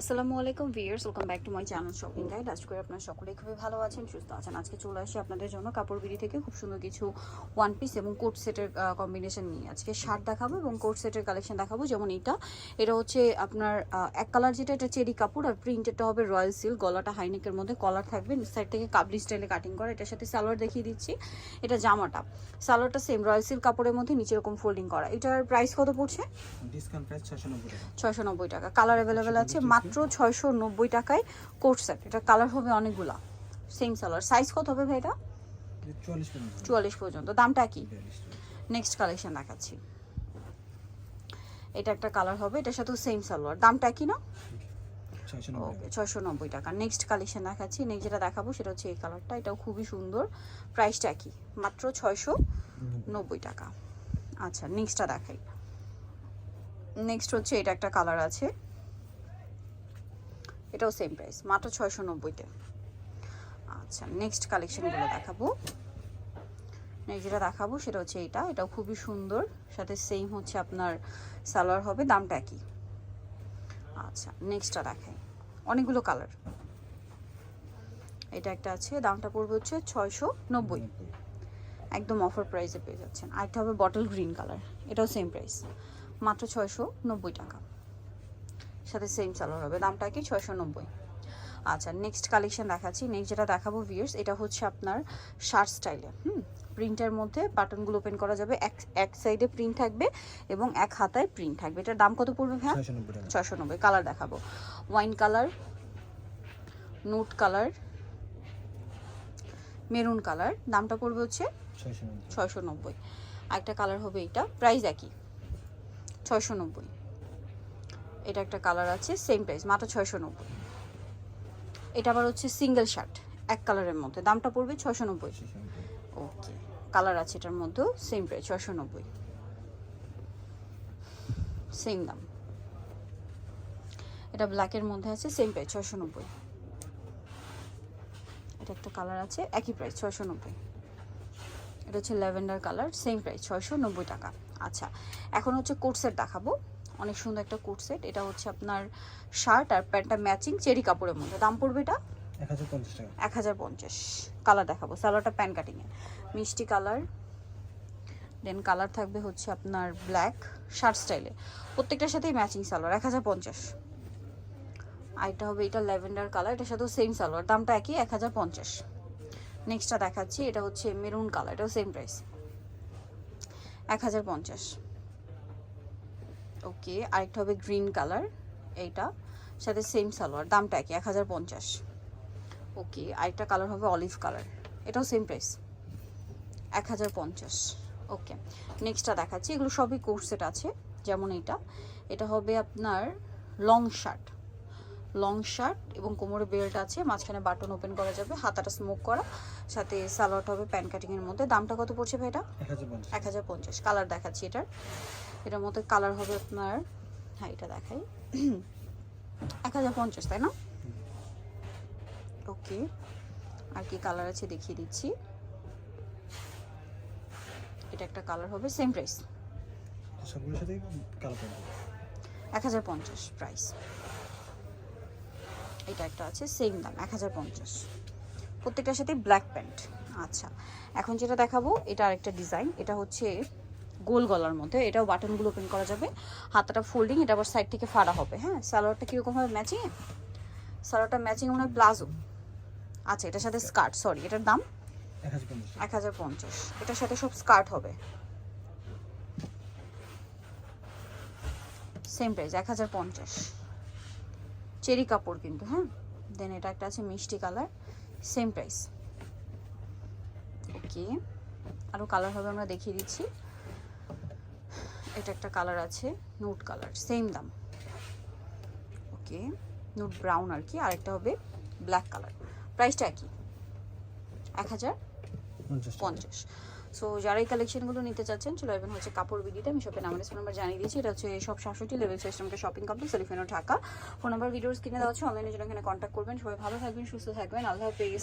আসসালামু আলাইকুম viewers welcome back to my channel shopping guide আজকে করে আপনারা সকলেই খুবই ভালো আছেন সুস্থ আছেন। আজকে চলে আসি আপনাদের জন্য কাপড় বিড়ি থেকে খুব সুন্দর কিছু ওয়ান পিস এবং কোট সেটের কম্বিনেশন নিয়ে। আজকে শার্ট দেখাবো এবং কোট সেটের কালেকশন দেখাবো। যেমন এটা এটা হচ্ছে আপনার এক কালার যেটা এটা চেরি কাপড় আর প্রিন্টেডটা হবে রয়্যাল সিল্ক গলাটা হাইনেকের মধ্যে কলার থাকবে। সাইড থেকে কাবলি স্টাইলে কাটিং করা। এটার সাথে সালোয়ার দেখিয়ে দিচ্ছি। এটা জামাটা। সালোয়ারটা সেম রয়্যাল সিল্ক কাপড়ের মধ্যে নিচে এরকম ফোল্ডিং করা। এটার প্রাইস কত পড়ছে? ডিসকাউন্ট প্রাইস ছশো ছয়শো নব্বই টাকা। কালার অ্যাভেলেবেল আছে। মাত্র ছয়শো নব্বই টাকায় কোট সেট। এটা কালার হবে অনেকগুলা। সেম সালোয়ার সাইজ কত হবে ভাই এটা চুয়াল্লিশ পর্যন্ত। দামটা কি? নেক্সট কালেকশন দেখাচ্ছি। এটা একটা কালার হবে এটার সাথেও সেম সালোয়ার দামটা কি না? ওকে ছয়শো নব্বই টাকা। নেক্সট কালেকশন দেখাচ্ছি। নেক্সট যেটা দেখাবো সেটা হচ্ছে এই কালারটা এটাও খুবই সুন্দর। প্রাইসটা কি? মাত্র ছয়শো নব্বই টাকা। আচ্ছা নেক্সটটা দেখাই। নেক্সট হচ্ছে এটা একটা কালার আছে। এটাও সেম প্রাইস মাত্র ছয়শো নব্বইতে। আচ্ছা নেক্সট কালেকশনগুলো দেখাবো। নেক্সট যেটা দেখাবো সেটা হচ্ছে এটা, এটাও খুবই সুন্দর। সাথে সেম হচ্ছে আপনার সালোয়ার হবে, দামটা কি আচ্ছা নেক্সটটা দেখাই। অনেকগুলো কালার এটা একটা আছে, দামটা পড়বে হচ্ছে ছয়শো নব্বই। একদম অফার প্রাইসে পেয়ে যাচ্ছেন। আরেকটা হবে বটল গ্রিন কালার এটাও সেম প্রাইস মাত্র ছয়শো নব্বই টাকা। সাথে সেম সালোয়ার হবে। দামটা কি? ছয়শো নব্বই। আচ্ছা নেক্সট কালেকশন দেখাচ্ছি। নেক্সট যেটা দেখাবো ভিউয়ার্স এটা হচ্ছে আপনার শার্ট স্টাইলে হুম? প্রিন্টের মধ্যে বাটনগুলো ওপেন করা যাবে। এক এক সাইডে প্রিন্ট থাকবে এবং এক হাতায় প্রিন্ট থাকবে। এটার দাম কত পড়বে ভাই ছয়শো নব্বই কালার দেখাবো। Wine colour nude colour maroon colour দামটা পড়বে হচ্ছে ছয়শো নব্বই। আরেকটা কালার হবে এটা প্রাইস একই। ছয়শো নব্বই। এটা একটা কালার আছে সেম প্রাইস মাত্র ছয়শো নব্বই এটা আবার হচ্ছে সিঙ্গেল শার্ট এক কালারের মধ্যে। দামটা পড়বে ছয়শো নব্বই ওকে কালার আছে এটার মধ্যেও সেম প্রাইস ছয়শো নব্বই সেম দাম। এটা ব্ল্যাকের মধ্যে আছে সেম প্রাইস ছয়শো নব্বই এটা একটা কালার আছে একই প্রাইস ছয়শো নব্বই এটা হচ্ছে ল্যাভেন্ডার কালার সেম প্রাইস ছয়শো নব্বই টাকা। আচ্ছা এখন হচ্ছে কোট সেট দেখাবো। অনেক সুন্দর একটা কোট সেট। এটা হচ্ছে আপনার শার্ট আর প্যান্টটা ম্যাচিং চেরি কাপড়ের মধ্যে। দাম পড়বে এটা? এক হাজার পঞ্চাশ কালার দেখাবো। সালোয়ারটা প্যান কাটিংয়ে মিষ্টি কালার। দেন কালার থাকবে হচ্ছে আপনার ব্ল্যাক শার্ট স্টাইলে প্রত্যেকটার সাথেই ম্যাচিং সালোয়ার। এক হাজার পঞ্চাশ। আরেকটা হবে এটা ল্যাভেন্ডার কালার। এটার সাথেও সেম সালোয়ার। দামটা একই এক হাজার পঞ্চাশ। নেক্সটটা দেখাচ্ছি। এটা হচ্ছে মেরুন কালার। এটাও সেম প্রাইস এক হাজার পঞ্চাশ। ওকে আরেকটা হবে গ্রিন কালার এইটা। সাথে সেম সালোয়ার দামটা একই এক হাজার পঞ্চাশ। ওকে আরেকটা কালার হবে অলিভ কালার এটাও সেম প্রাইস এক হাজার পঞ্চাশ। ওকে নেক্সটটা দেখাচ্ছি এগুলো সবই কোর্সেট আছে যেমন এটা এটা হবে আপনার লং শার্ট লং শার্ট এবং কোমরে বেল্ট আছে মাঝখানে বাটন ওপেন করা যাবে হাতাটা স্মোক করা সাথে সালোয়ারটা হবে প্যান কাটিংয়ের মধ্যে। দামটা কত পড়ছে ভাই এটা? এক এক হাজার পঞ্চাশ কালার দেখাচ্ছি এটার। এটার মধ্যে কালার হবে আপনার হ্যাঁ এটা দেখাই। এক হাজার পঞ্চাশ তাই না? ওকে আর কি কালার আছে দেখিয়ে দিচ্ছি। এটা একটা কালার হবে সেম প্রাইস সবগুলোর সাথে কালো এক হাজার পঞ্চাশ প্রাইস এটা একটা আছে সেম দাম এক হাজার পঞ্চাশ। প্রত্যেকটার সাথে ব্ল্যাক প্যান্ট আচ্ছা এখন যেটা দেখাবো এটা আরেকটা ডিজাইন এটা হচ্ছে গোল গলার মধ্যে। এটাও বাটনগুলো ওপেন করা যাবে। হাতাটা ফোল্ডিং এটা আবার সাইড থেকে ফাড়া হবে হ্যাঁ? সালোয়ারটা কীরকম হবে? ম্যাচিং সালোয়ারটা ম্যাচিং মনে হয় প্লাজো। আচ্ছা এটার সাথে স্কার্ট সরি এটার দাম? এক হাজার পঞ্চাশ। এটার সাথে সব স্কার্ট হবে। সেম প্রাইস এক হাজার পঞ্চাশ। চেরি কাপড় কিন্তু হ্যাঁ? দেন এটা একটা আছে মিষ্টি কালার সেম প্রাইস ওকে আরও কালার হবে আমরা দেখিয়ে দিচ্ছি। এটা একটা কালার আছে নোট কালার সেম দাম। ওকে নোট ব্রাউন আর কি আরেকটা হবে ব্ল্যাক কালার প্রাইসটা কি এক হাজার পঞ্চাশ সো যারা এই কালেকশনগুলো নিতে চাচ্ছেন চলে আসবেন হচ্ছে কাপড় বিডিতে আমি শপের নাম্বার নাম্বার জানিয়ে দিয়েছি। এটা হচ্ছে সব সাতষট্টি লেভেল সিস্টেমকে শপিং কমপ্লেক্স এলিফেনো ঢাকা ফোন নাম্বার ভিডিওস কিনে দেওয়া হচ্ছে অনলাইনে জন্য এখানে কন্ট্যাক্ট করবেন। সবাই ভালো থাকবেন সুস্থ থাকবেন। আল্লাহ হাফেজ।